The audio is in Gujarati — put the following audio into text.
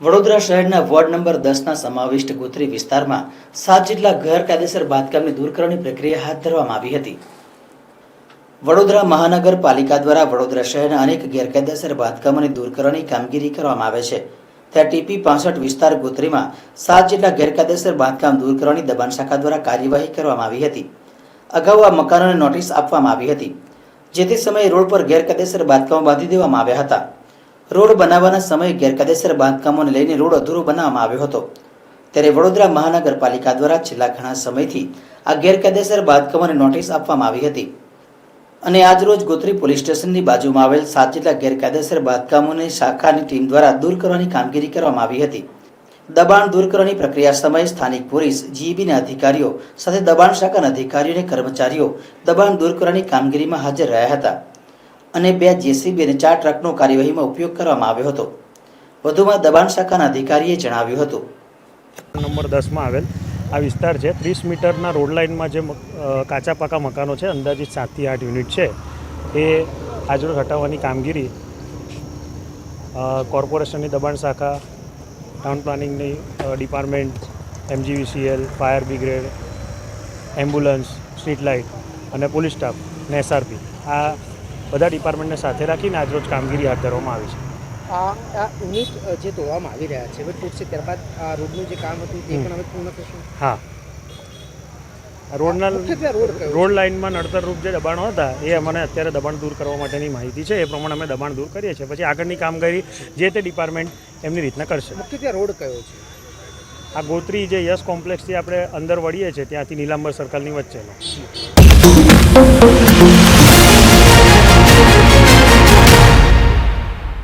વડોદરા શહેરના વોર્ડ નંબર દસના સમાવિષ્ટ ગોત્રી વિસ્તારમાં સાત જેટલા ગેરકાયદેસર બાંધકામની દૂર કરવાની પ્રક્રિયા હાથ ધરવામાં આવી હતી. વડોદરા મહાનગરપાલિકા દ્વારા વડોદરા શહેરના અનેક ગેરકાયદેસર બાંધકામોને દૂર કરવાની કામગીરી કરવામાં આવે છે. ત્યાં ટીપી પાસઠ વિસ્તાર ગોત્રીમાં સાત જેટલા ગેરકાયદેસર બાંધકામ દૂર કરવાની દબાણ શાખા દ્વારા કાર્યવાહી કરવામાં આવી હતી. અગાઉ આ મકાનોને નોટિસ આપવામાં આવી હતી. જે સમયે રોડ પર ગેરકાયદેસર બાંધકામો બાંધી દેવામાં આવ્યા હતા. રોડ બનાવવાના સમયે ગેરકાયદેસર બાંધકામોને લઈને રોડ અધૂરો બનાવવામાં આવ્યો હતો. ત્યારે વડોદરા મહાનગરપાલિકા દ્વારા છેલ્લા ઘણા સમયથી આ ગેરકાયદેસર બાંધકામોને નોટિસ આપવામાં આવી હતી. અને આજરોજ ગોત્રી પોલીસ સ્ટેશનની બાજુમાં આવેલ સાત જેટલા ગેરકાયદેસર બાંધકામોની શાખાની ટીમ દ્વારા દૂર કરવાની કામગીરી કરવામાં આવી હતી. દબાણ દૂર કરવાની પ્રક્રિયા સમયે સ્થાનિક પોલીસ, જીઈબીના અધિકારીઓ સાથે દબાણ શાખાના અધિકારીઓ અને કર્મચારીઓ દબાણ દૂર કરવાની કામગીરીમાં હાજર રહ્યા હતા અને બે જેસીબી અને ચાર ટ્રકનો કાર્યવાહીમાં ઉપયોગ કરવામાં આવ્યો હતો. વધુમાં દબાણ શાખાના અધિકારીએ જણાવ્યું હતું. નંબર દસમાં આવેલ. આ વિસ્તાર છે. ત્રીસ મીટરના રોડ લાઇનમાં જે કાચા પાકા મકાનો છે, અંદાજિત સાતથી આઠ યુનિટ છે. એ આજરોજ હટાવવાની કામગીરી કોર્પોરેશનની દબાણ શાખા town પ્લાનિંગની department MGVCL fire brigade ambulance street light અને પોલીસ સ્ટાફ ને એસઆરપી આ બધા ડિપાર્ટમેન્ટને સાથે રાખીને આજરોજ કામગીરી હાથ ધરવામાં આવી છે. આ આ યુનિટ જે તોડવામાં આવી રહ્યા છે હવે તૂટશે ત્યારબાદ આ રોડનું જે કામ હતું તે. પણ હવે પૂર્ણ થશે? હા. રોડના રોડ લાઇનમાં નડતરરૂપ જે દબાણો હતા એ અમને અત્યારે દબાણ દૂર કરવા માટેની માહિતી છે. એ પ્રમાણે અમે દબાણ દૂર કરીએ છીએ. પછી આગળની કામગીરી જે તે ડિપાર્ટમેન્ટ એમની રીતના કરશે. મુખ્યત્વે રોડ કયો છે? આ ગોત્રી જે યશ કોમ્પ્લેક્સથી આપણે અંદર વળીએ છીએ ત્યાંથી નીલાંબર સર્કલની વચ્ચેનો.